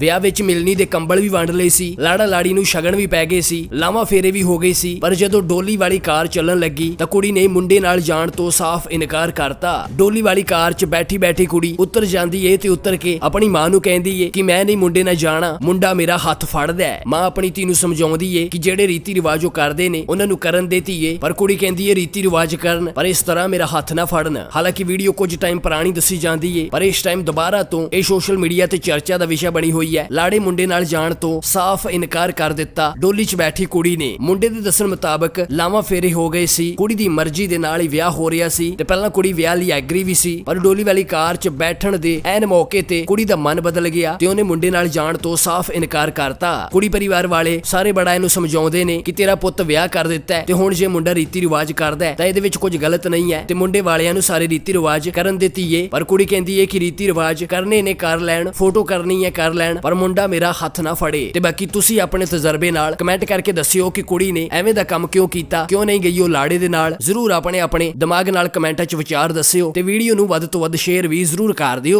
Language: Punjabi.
ਵਿਆਹ ਵਿੱਚ ਮਿਲਣੀ ਦੇ ਕੰਬਲ ਵੀ ਵੰਡ ਲਏ ਸੀ, ਲਾੜਾ ਲਾੜੀ ਨੂੰ ਸ਼ਗਨ ਵੀ ਪੈ ਗਏ ਸੀ, ਲਾਵਾਂ ਫੇਰੇ ਵੀ ਹੋ ਗਏ ਸੀ, ਪਰ ਜਦੋਂ ਡੋਲੀ ਵਾਲੀ ਕਾਰ ਚੱਲਣ ਲੱਗੀ ਤਾਂ ਕੁੜੀ ਨੇ ਮੁੰਡੇ ਨਾਲ ਜਾਣ ਤੋਂ ਸਾਫ਼ ਇਨਕਾਰ ਕਰਤਾ। ਡੋਲੀ ਵਾਲੀ ਕਾਰ 'ਚ ਬੈਠੀ ਬੈਠੀ ਕੁੜੀ ਉੱਤਰ ਜਾਂਦੀ ਏ ਤੇ ਉੱਤਰ ਕੇ ਆਪਣੀ ਮਾਂ ਨੂੰ ਕਹਿੰਦੀ ਏ ਕਿ ਮੈਂ ਨਹੀਂ ਮੁੰਡੇ ਨਾਲ ਜਾਣਾ, ਮੁੰਡਾ ਮੇਰਾ ਹੱਥ ਫੜਦਾ ਹੈ। ਮਾਂ ਆਪਣੀ ਧੀ ਨੂੰ ਸਮਝਾਉਂਦੀ ਏ ਕਿ ਜਿਹੜੇ ਰੀਤੀ ਰਿਵਾਜ ਉਹ ਕਰਦੇ ਨੇ, ਉਹਨਾਂ ਨੂੰ ਕਰਨ ਦੇ ਧੀਏ ਪਰ ਕੁੜੀ ਕਹਿੰਦੀ ਏ ਰੀਤੀ ਰਿਵਾਜ ਕਰਨ, ਪਰ ਇਸ ਤਰ੍ਹਾਂ ਮੇਰਾ ਹੱਥ ਨਾ ਫੜਨ। ਹਾਲਾਂਕਿ ਵੀਡੀਓ ਕੁਝ ਟਾਈਮ ਪੁਰਾਣੀ ਦੱਸੀ ਜਾਂਦੀ ਏ, ਪਰ ਇਸ ਟਾਈਮ ਦੁਬਾਰਾ ਤੋਂ ਇਹ ਸੋਸ਼ਲ ਮੀਡੀਆ ਤੇ ਚਰਚਾ ਦਾ ਵਿਸ਼ਾ ਬਣੀ ਹੋਈ ਹੈ। ਲਾੜੇ ਮੁੰਡੇ ਨਾਲ ਜਾਣ ਤੋਂ ਸਾਫ਼ ਇਨਕਾਰ ਕਰ ਦਿੱਤਾ। ਡੋਲੀ 'ਚ ਬੈਠੀ ਕੁੜੀ ਨੇ ਮੁੰਡੇ ਦੇ ਦੱਸਣ ਮੁਤਾਬਕ ਲਾਵਾਂ ਫੇਰੇ ਹੋ ਗਏ ਸੀ। ਕੁੜੀ ਦੀ ਮਰਜ਼ੀ ਦੇ ਨਾਲ ਹੀ ਵਿਆਹ ਹੋ ਰਿਹਾ ਸੀ ਤੇ ਪਹਿਲਾਂ ਕੁੜੀ ਵਿਆਹ ਲਈ ਐਗਰੀ ਵੀ ਸੀ, ਪਰ ਡੋਲੀ ਵਾਲੀ ਕਾਰ 'ਚ ਬੈਠਣ ਦੇ ਐਨ ਮੌਕੇ ਤੇ ਕੁੜੀ ਦਾ ਮਨ ਬਦਲ ਗਿਆ ਤੇ ਉਹਨੇ ਮੁੰਡੇ ਨਾਲ ਜਾਣ ਤੋਂ ਸਾਫ਼ ਇਨਕਾਰ ਕਰਤਾ। ਕੁੜੀ ਪਰਿਵਾਰ ਵਾਲੇ ਸਾਰੇ ਬੜਾ ਇਹਨੂੰ ਸਮਝਾਉਂਦੇ ਨੇ ਕਿ ਤੇਰਾ ਪੁੱਤ ਵਿਆਹ ਕਰ ਦਿੱਤਾ ਹੈ ਤੇ ਹੁਣ ਜੇ ਮੁੰਡਾ ਰੀਤੀ ਰਿਵਾਜ ਕਰਦਾ ਹੈ ਤਾਂ ਇਹਦੇ ਵਿੱਚ ਕੁਝ ਗਲਤ ਨਹੀਂ ਹੈ। ਤੇ ਮੁੰਡੇ ਵਾਲਿਆਂ ਨੂੰ ਸਾਰੇ ਰੀਤੀ ਰਿਵਾਜ ਕਰਨ ਦਿੱਤੀ ਏ ਪਰ ਕੁੜੀ ਕਹਿੰਦੀ ਏ ਕਿ ਰੀਤੀ ਰਿਵਾਜ ਕਰਨੇ ਨੇ ਕਰ ਲੈਣ, ਫੋਟੋ ਕਰਨੀ ਹੈ ਕਰ ਲੈਣ। ਪਰ ਮੁੰਡਾ ਮੇਰਾ ਹੱਥ ਨਾ ਫੜੇ ਤੇ ਬਾਕੀ ਤੁਸੀਂ ਆਪਣੇ ਤਜਰਬੇ ਨਾਲ ਕਮੈਂਟ ਕਰਕੇ ਦੱਸਿਓ ਕਿ ਕੁੜੀ ਨੇ ਐਵੇਂ ਦਾ ਕੰਮ ਕਿਉਂ ਕੀਤਾ, ਕਿਉਂ ਨਹੀਂ ਗਈ ਉਹ ਲਾੜੇ ਦੇ ਨਾਲ। ਜ਼ਰੂਰ ਆਪਣੇ ਆਪਣੇ ਦਿਮਾਗ ਨਾਲ ਕਮੈਂਟਾਂ 'ਚ ਵਿਚਾਰ ਦੱਸਿਓ ਤੇ ਵੀਡੀਓ ਨੂੰ ਵੱਧ ਤੋਂ ਵੱਧ ਸ਼ੇਅਰ ਵੀ ਜ਼ਰੂਰ ਕਰ ਦਿਓ।